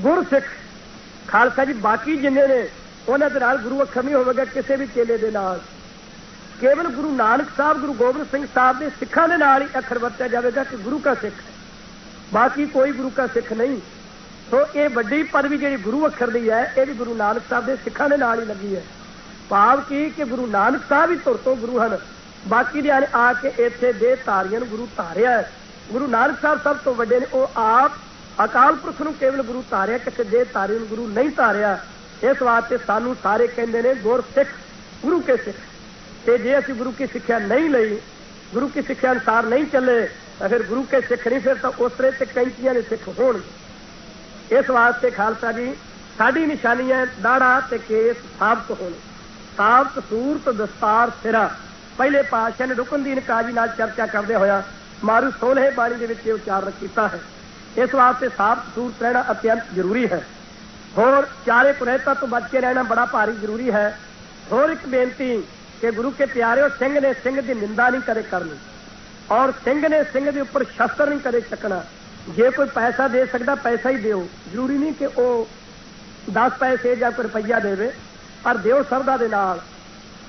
ਗੁਰਸਿੱਖ ਖਾਲਸਾ ਜੀ ਬਾਕੀ ਜਿੰਨੇ ਨੇ, ਉਹਨਾਂ ਦੇ ਨਾਲ ਗੁਰੂ ਅੱਖਰ ਨਹੀਂ ਹੋਵੇਗਾ ਕਿਸੇ ਵੀ ਚੇਲੇ ਦੇ ਨਾਲ। ਕੇਵਲ ਗੁਰੂ ਨਾਨਕ ਸਾਹਿਬ, ਗੁਰੂ ਗੋਬਿੰਦ ਸਿੰਘ ਸਾਹਿਬ ਦੇ ਸਿੱਖਾਂ ਦੇ ਨਾਲ ਹੀ ਅੱਖਰ ਵਰਤਿਆ ਜਾਵੇਗਾ ਕਿ ਗੁਰੂ ਕਾ ਸਿੱਖ ਬਾਕੀ ਕੋਈ ਗੁਰੂ ਕਾ ਸਿੱਖ ਨਹੀਂ। ਸੋ ਇਹ ਵੱਡੀ ਪਦਵੀ ਜਿਹੜੀ ਗੁਰੂ ਅੱਖਰ ਦੀ ਹੈ, ਇਹ ਵੀ ਗੁਰੂ ਨਾਨਕ ਸਾਹਿਬ ਦੇ ਸਿੱਖਾਂ ਦੇ ਨਾਲ ਹੀ ਲੱਗੀ ਹੈ। ਭਾਵ ਕੀ ਕਿ ਗੁਰੂ ਨਾਨਕ ਸਾਹਿਬ ਹੀ ਤੁਰ ਤੋਂ ਗੁਰੂ ਹਨ। ਬਾਕੀ ਦੇ ਆ ਕੇ ਇੱਥੇ ਦੇ ਧਾਰੀਆਂ ਨੂੰ ਗੁਰੂ ਧਾਰਿਆ ਹੈ। ਗੁਰੂ ਨਾਨਕ ਸਾਹਿਬ ਸਭ ਤੋਂ ਵੱਡੇ ਨੇ, ਉਹ ਆਪ ਅਕਾਲ ਪੁਰਖ ਨੂੰ ਕੇਵਲ ਗੁਰੂ ਧਾਰਿਆ, ਕਿਸੇ ਜੇ ਧਾਰੇ ਨੂੰ ਗੁਰੂ ਨਹੀਂ ਧਾਰਿਆ। ਇਸ ਵਾਸਤੇ ਸਾਨੂੰ ਸਾਰੇ ਕਹਿੰਦੇ ਨੇ, ਗੁਰ ਸਿੱਖ, ਗੁਰੂ ਕੇ ਸਿੱਖ। ਤੇ ਜੇ ਅਸੀਂ ਗੁਰੂ ਕੀ ਸਿੱਖਿਆ ਨਹੀਂ ਲਈ, ਗੁਰੂ ਕੀ ਸਿੱਖਿਆ ਅਨੁਸਾਰ ਨਹੀਂ ਚੱਲੇ, ਤਾਂ ਫਿਰ ਗੁਰੂ ਕੇ ਸਿੱਖ ਨਹੀਂ, ਫਿਰ ਤਾਂ ਉਸ ਤਰ੍ਹਾਂ ਤੇ ਕੈਂਚੀਆਂ ਦੇ ਸਿੱਖ ਹੋਣ। ਇਸ ਵਾਸਤੇ ਖਾਲਸਾ ਜੀ, ਸਾਡੀ ਨਿਸ਼ਾਨੀ ਹੈ ਦਾੜਾ ਤੇ ਕੇਸ ਸਾਬਤ ਹੋਣ। ਸਾਬਤ, ਸੂਰਤ, ਦਸਤਾਰ, ਸਿਰਾ। ਪਹਿਲੇ ਪਾਤਸ਼ਾਹ ਨੇ ਰੁਕਨਦੀਨ ਕਾਜੀ ਨਾਲ ਚਰਚਾ ਕਰਦੇ ਹੋਇਆ ਮਾਰੂ 16 ਬਾਣੀ ਦੇ ਵਿੱਚ ਇਹ ਉਚਾਰਨ ਕੀਤਾ ਹੈ। ਇਸ ਵਾਸਤੇ ਸਾਫ਼ ਸੂਰਤ ਰਹਿਣਾ ਅਤਿਅੰਤ ਜ਼ਰੂਰੀ ਹੈ। ਹੋਰ ਚਾਰੇ ਕੁਰੇਤਾ ਤੋਂ ਬਚ ਕੇ ਰਹਿਣਾ ਬੜਾ ਭਾਰੀ ਜ਼ਰੂਰੀ ਹੈ। ਹੋਰ ਇੱਕ ਬੇਨਤੀ ਕਿ ਗੁਰੂ ਕੇ ਪਿਆਰਿਓ, ਸਿੰਘ ਨੇ ਸਿੰਘ ਦੀ ਨਿੰਦਾ ਨਹੀਂ ਕਦੇ ਕਰਨੀ ਔਰ ਸਿੰਘ ਨੇ ਸਿੰਘ ਦੇ ਉੱਪਰ ਸ਼ਸਤਰ ਨਹੀਂ ਕਦੇ ਚੱਕਣਾ। ਜੇ ਕੋਈ ਪੈਸਾ ਦੇ ਸਕਦਾ, ਪੈਸਾ ਹੀ ਦਿਓ। ਜ਼ਰੂਰੀ ਨਹੀਂ ਕਿ ਉਹ 10 ਪੈਸੇ ਜਾਂ ਕੋਈ ਰੁਪਈਆ ਦੇਵੇ, ਪਰ ਦਿਓ ਸਰਦਾ ਦੇ ਨਾਲ।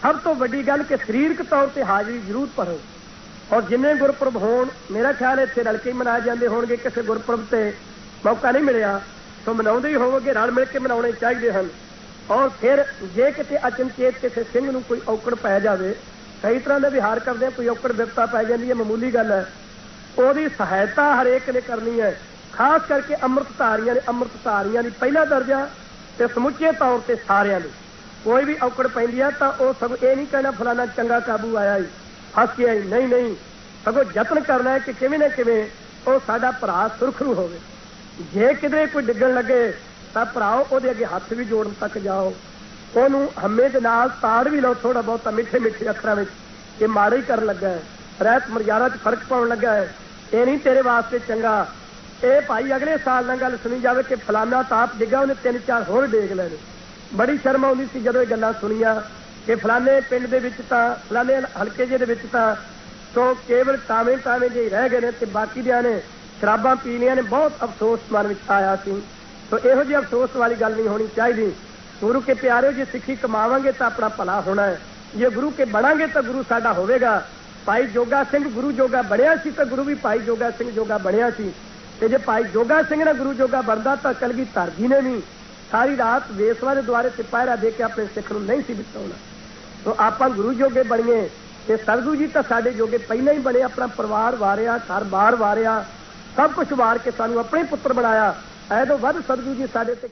ਸਭ ਤੋਂ ਵੱਡੀ ਗੱਲ ਕਿ ਸਰੀਰਕ ਤੌਰ ਤੇ ਹਾਜ਼ਰੀ ਜ਼ਰੂਰ ਭਰੋ। ਔਰ ਜਿੰਨੇ ਗੁਰਪੁਰਬ ਹੋਣ, ਮੇਰਾ ਖਿਆਲ ਇੱਥੇ ਰਲ ਕੇ ਹੀ ਮਨਾਏ ਜਾਂਦੇ ਹੋਣਗੇ। ਕਿਸੇ ਗੁਰਪੁਰਬ ਤੇ ਮੌਕਾ ਨਹੀਂ ਮਿਲਿਆ, ਸੋ ਮਨਾਉਂਦੇ ਹੀ ਹੋਵੋਗੇ, ਰਲ ਮਿਲ ਕੇ ਮਨਾਉਣੇ ਚਾਹੀਦੇ ਹਨ। ਔਰ ਫਿਰ ਜੇ ਕਿਤੇ ਅਚਨਚੇਤ ਕਿਸੇ ਸਿੰਘ ਨੂੰ ਕੋਈ ਔਕੜ ਪੈ ਜਾਵੇ, ਕਈ ਤਰ੍ਹਾਂ ਦੇ ਵਿਹਾਰ ਕਰਦੇ ਕੋਈ ਔਕੜ ਵਿਪਤਾ ਪੈ ਜਾਂਦੀ ਹੈ, ਮਾਮੂਲੀ ਗੱਲ ਹੈ। ਉਹਦੀ ਸਹਾਇਤਾ ਹਰੇਕ ਨੇ ਕਰਨੀ ਹੈ। ਖਾਸ ਕਰਕੇ ਅੰਮ੍ਰਿਤਧਾਰੀਆਂ ਨੇ ਅੰਮ੍ਰਿਤਧਾਰੀਆਂ ਦੀ ਪਹਿਲਾ ਦਰਜਾ ਤੇ ਸਮੁੱਚੇ ਤੌਰ ਤੇ ਸਾਰਿਆਂ ਨੂੰ। ਕੋਈ ਵੀ ਔਕੜ ਪੈਂਦੀ ਆ ਤਾਂ ਉਹ ਸਭ ਇਹ ਨਹੀਂ ਕਹਿਣਾ ਫਲਾਣਾ ਚੰਗਾ ਕਾਬੂ ਆਇਆ ਹੀ ਫਸ ਗਿਆ, ਨਹੀਂ ਨਹੀਂ, ਸਗੋਂ ਯਤਨ ਕਰਨਾ ਹੈ ਕਿ ਕਿਵੇਂ ਨਾ ਕਿਵੇਂ ਉਹ ਸਾਡਾ ਭਰਾ ਸੁਰਖਰੂ ਹੋਵੇ। ਜੇ ਕਿਤੇ ਕੋਈ ਡਿੱਗਣ ਲੱਗੇ, ਤਾਂ ਭਰਾਓ, ਉਹਦੇ ਅੱਗੇ ਹੱਥ ਵੀ ਜੋੜਨ ਤੱਕ ਜਾਓ। ਉਹਨੂੰ ਹਮੇ ਦੇ ਨਾਲ ਤਾੜ ਵੀ ਲਓ ਥੋੜਾ ਬਹੁਤਾ ਮਿੱਠੇ ਮਿੱਠੇ ਅੱਖਰਾਂ ਵਿੱਚ। ਕਿ ਮਾੜਾ ਹੀ ਕਰਨ ਲੱਗਾ ਹੈ। ਰਹਿਤ ਮਰਜ਼ਾਰਾ 'ਚ ਫ਼ਰਕ ਪਾਉਣ ਲੱਗਾ ਹੈ। ਇਹ ਨਹੀਂ ਤੇਰੇ ਵਾਸਤੇ ਚੰਗਾ। ਇਹ ਭਾਈ ਅਗਲੇ ਸਾਲ ਨਾਲ ਗੱਲ ਸੁਣੀ ਜਾਵੇ ਕਿ ਫਲਾਨਾ ਤਾਪ ਡਿੱਗਾ, ਉਹਨੇ ਤਿੰਨ ਚਾਰ ਹੋਰ ਡੇਗ ਲੈਣੇ। ਬੜੀ ਸ਼ਰਮ ਆਉਂਦੀ ਸੀ ਜਦੋਂ ਇਹ ਗੱਲਾਂ ਸੁਣੀਆਂ। ਕਿ ਫਲਾਣੇ ਪਿੰਡ ਦੇ ਵਿੱਚ ਤਾਂ, ਫਲਾਣੇ ਹਲਕੇ ਜਿਹੇ ਦੇ ਵਿੱਚ ਤਾਂ, ਸੋ ਕੇਵਲ ਟਾਵੇਂ ਟਾਵੇਂ ਜਿਹੇ ਰਹਿ ਗਏ ਨੇ ਤੇ ਬਾਕੀ ਦਿਆਂ ਨੇ ਸ਼ਰਾਬਾਂ ਪੀ ਲਈਆਂ ਨੇ, ਬਹੁਤ ਅਫਸੋਸ ਮਨ ਵਿੱਚ ਆਇਆ ਸੀ। ਸੋ ਇਹੋ ਜਿਹੀ ਅਫਸੋਸ ਵਾਲੀ ਗੱਲ ਨਹੀਂ ਹੋਣੀ ਚਾਹੀਦੀ। ਗੁਰੂ ਕੇ ਪਿਆਰਿਓ, ਜੇ ਸਿੱਖੀ ਕਮਾਵਾਂਗੇ ਤਾਂ ਆਪਣਾ ਭਲਾ ਹੋਣਾ ਹੈ। ਜੇ ਗੁਰੂ ਕੇ ਬਣਾਂਗੇ ਤਾਂ ਗੁਰੂ ਸਾਡਾ ਹੋਵੇਗਾ। ਭਾਈ ਜੋਗਾ ਸਿੰਘ ਗੁਰੂ ਜੋਗਾ ਬਣਿਆ ਸੀ ਤਾਂ ਗੁਰੂ ਵੀ ਭਾਈ ਜੋਗਾ ਸਿੰਘ ਜੋਗਾ ਬਣਿਆ ਸੀ। ਤੇ ਜੇ ਭਾਈ ਜੋਗਾ ਸਿੰਘ ਨਾ ਗੁਰੂ ਜੋਗਾ ਬਣਦਾ ਤਾਂ ਕਲਗੀ ਧਰਜੀ ਨੇ ਵੀ। ਸਾਰੀ ਰਾਤ ਵੇਸਵਾ ਦੇ ਦੁਆਰੇ ਤੇ ਪਹਿਰਾ ਦੇ ਕੇ ਆਪਣੇ ਸਿੱਖ ਨੂੰ ਨਹੀਂ ਸੀ ਬਿਤਾਉਣਾ। ਸੋ ਆਪਾਂ ਗੁਰੂ ਜੋਗੇ ਬਣੀਏ ਤੇ ਸਤਿਗੁਰੂ ਜੀ ਤਾਂ ਸਾਡੇ ਜੋਗੇ ਪਹਿਲਾਂ ਹੀ ਬਣੇ, ਆਪਣਾ ਪਰਿਵਾਰ ਵਾਰਿਆ ਘਰ-ਬਾਰ ਵਾਰਿਆ, ਸਭ ਕੁਝ ਵਾਰ ਕੇ ਸਾਨੂੰ ਆਪਣੇ ਪੁੱਤਰ ਬਣਾਇਆ। ਐਦੋਂ ਵੱਧ ਸਤਿਗੁਰੂ ਜੀ ਸਾਡੇ ਤੇ